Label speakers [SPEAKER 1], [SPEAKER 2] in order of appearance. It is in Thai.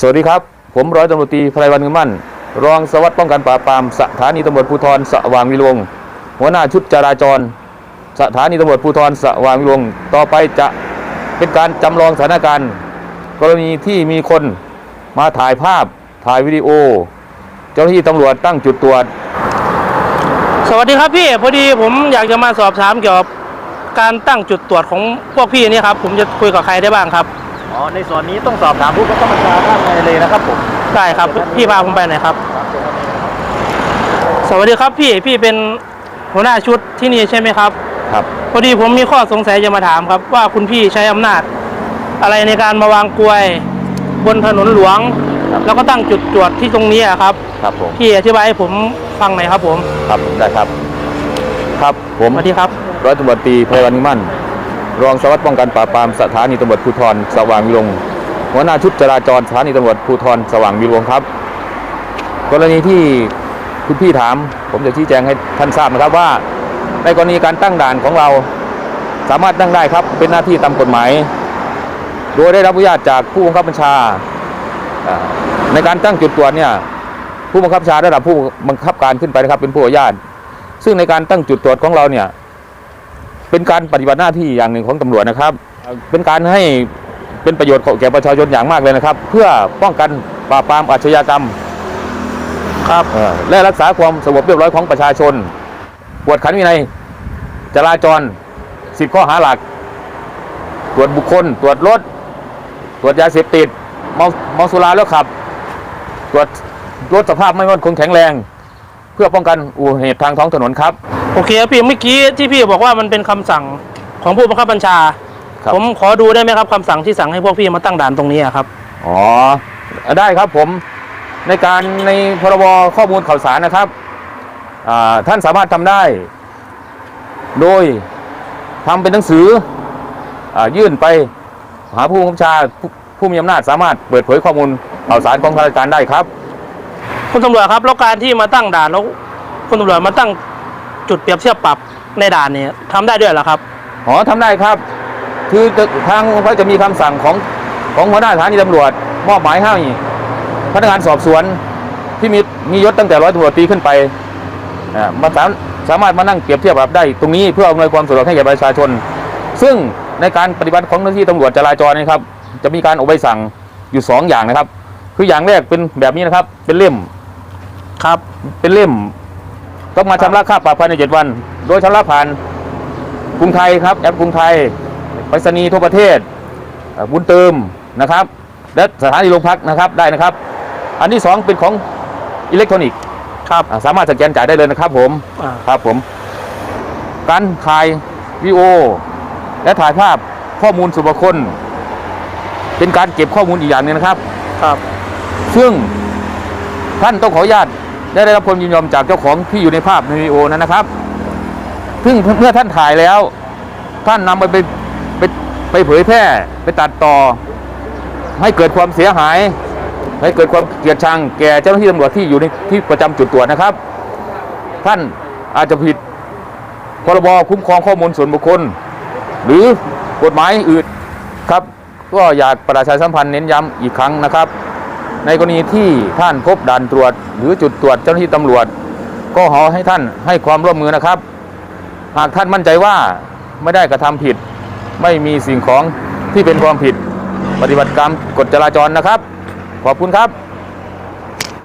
[SPEAKER 1] สวัสดีครับ ผมร้อยตำรวจตรีไพรวันเงินมั่น รองสวัสดิ์ป้องกันปราบปรามสถานีตำรวจภูธรสว่างวิรวงศ์หัวหน้าชุดจราจร สถานีตำรวจภูธรสว่างวิรวงศ์ต่อไปจะเป็นการจำลองสถานการณ์ กรณีที่มีคนมาถ่ายภาพถ่ายวิดีโอ เจ้าหน้าที่ตำรวจตั้งจุดตรวจ
[SPEAKER 2] สวัสดีครับพี่พอดีผมอยากจะมาสอบถามเกี่ยวกับการตั้งจุดตรวจของพวกพี่นี่ครับ ผมจะคุยกับใครได้บ้างครับ
[SPEAKER 3] อ๋อในส่วนนี้ต้องสอบถามผู้บังคับบัญชาท่านในเลยนะครับผม
[SPEAKER 2] ได้ครับพี่พาผมไปหน่อยครับ สวัสดีครับพี่พี่เป็นหัวหน้าชุดที่นี่ใช่ไหมครับ
[SPEAKER 1] ครับ
[SPEAKER 2] พอดีผมมีข้อสงสัยจะมาถามครับ ว่าคุณพี่ใช้อำนาจ อะไรในการมาวางกลวย บนถนนหลวง แล้วก็ตั้งจุดตรวจที่ตรงนี้อะครับ
[SPEAKER 1] ครับผม
[SPEAKER 2] พี่อธิบายให้ผมฟังหน่อยครับผม
[SPEAKER 1] ครับได้ครับ ครับผม
[SPEAKER 2] สวัสดีครับ
[SPEAKER 1] ร้อยตำรวจตรีไพรวันเงินมั่น รองสวัสดิ์ป้องกันปราบปรามสถานีตำรวจภูธรสว่างวิรวงหัวหน้าชุดจราจรสถานีตำรวจภูธรสว่างวิรวงครับ กรณีที่คุณพี่ถาม ผมจะชี้แจงให้ท่านทราบนะครับว่า ในกรณีการตั้งด่านของเราสามารถตั้งได้ครับเป็นหน้าที่ตามกฎหมาย โดยได้รับอนุญาตจากผู้บังคับบัญชาอ่าในการตั้งจุดตรวจเนี่ยผู้บังคับบัญชาระดับผู้บังคับการขึ้นไปนะครับเป็นผู้อนุญาต ซึ่งในการตั้งจุดตรวจของเราเนี่ย เป็นการปฏิบัติหน้าที่อย่างหนึ่งของตำรวจนะครับ เป็นการให้เป็นประโยชน์แก่ประชาชนอย่างมากเลยนะครับ เพื่อป้องกันปราบปรามอาชญากรรม
[SPEAKER 2] ครับ
[SPEAKER 1] เอ่อและรักษาความสงบเรียบร้อยของประชาชนกวดขันวินัยจราจรสิบข้อหาหลัก ตรวจบุคคล ตรวจรถ ตรวจยาเสพติดเมาเมาสุราแล้วขับ ตรวจรถสภาพไม่มั่นคงแข็งแรง เพื่อป้องกันอุบัติเหตุทางท้องถนนครับ
[SPEAKER 2] โอเคครับพี่เมื่อกี้ที่พี่บอกว่ามันเป็นคำสั่งของผู้บังคับบัญชา
[SPEAKER 1] ครับ
[SPEAKER 2] ผมขอดูได้ไหมครับคำสั่งที่สั่งให้พวกพี่มาตั้งด่านตรงนี้อะครับ
[SPEAKER 1] อ๋อได้ครับผมในการในพรบข้อมูลข่าวสารนะครับอ่าท่านสามารถทำได้ โดยทำเป็นหนังสืออายื่นไปหาผู้บังคับบัญชาผู้ผู้มีอำนาจสามารถเปิดเผยข้อมูลข่าวสารของข้าราชการได้ครับ
[SPEAKER 2] คุณตำรวจครับแล้วการที่มาตั้งด่านแล้วคุณตำรวจมาตั้ง จุดเปรียบเทียบปรับในด่านเนี่ยทำได้ด้วยเหรอครับ
[SPEAKER 1] อ๋อทำได้ครับ คือทางพระจะมีคำสั่งของของหัวหน้าสถานีตำรวจ มอบหมายให้พนักงานสอบสวนที่มีมียศตั้งแต่ร้อยตำรวจตรีขึ้นไปอ่ามาสามสามารถมานั่งเปรียบเทียบปรับได้ ตรงนี้เพื่ออำนวยความสะดวกให้แก่ประชาชน ซึ่งในการปฏิบัติของเจ้าหน้าที่ตำรวจจราจรนะครับ จะมีการออกใบสั่งอยู่สองอย่างนะครับ คืออย่างแรกเป็นแบบนี้นะครับ เป็นเล่ม
[SPEAKER 2] ครับ
[SPEAKER 1] เป็นเล่ม ต้องมาชำระค่าปรับภายในเจ็ดวัน โดยชำระผ่านกรุงไทยครับแอปกรุงไทยไปรษณีย์ทั่วประเทศเอ่อบุญเติมนะครับ และสถานีโรงพักนะครับได้นะครับ อันที่สองเป็นของอิเล็กทรอนิกส์
[SPEAKER 2] ครับ
[SPEAKER 1] อ่าสามารถสแกนจ่ายได้เลยนะครับผม
[SPEAKER 2] อ่า
[SPEAKER 1] ครับผม การถ่ายวีดีโอ และถ่ายภาพข้อมูลส่วนบุคคล เป็นการเก็บข้อมูลอีกอย่างหนึงนะครับ
[SPEAKER 2] ครับ
[SPEAKER 1] ซึ่งท่านต้องขออนุญาต ได้ได้รับความยินยอมจากเจ้าของที่อยู่ในภาพในวิดีโอนั้นนะครับ ซึ่งเมื่อท่านถ่ายแล้ว ท่านนำไปไปไปไปเผยแพร่ไปตัดต่อ ให้เกิดความเสียหาย ให้เกิดความเกลียดชังแก่เจ้าหน้าที่ตำรวจที่อยู่ในที่ประจำจุดตรวจนะครับ ท่านอาจจะผิดพรบคุ้มครองข้อมูลส่วนบุคคล หรือกฎหมายอื่นครับ ก็อยากประชาสัมพันธ์เน้นย้ำอีกครั้งนะครับ ในกรณีที่ท่านพบด่านตรวจ หรือจุดตรวจเจ้าหน้าที่ตำรวจ ก็ขอให้ท่านให้ความร่วมมือนะครับ หากท่านมั่นใจว่าไม่ได้กระทำผิด ไม่มีสิ่งของที่เป็นความผิด ปฏิบัติกรรมกฎจราจรนะครับ ขอบคุณครับ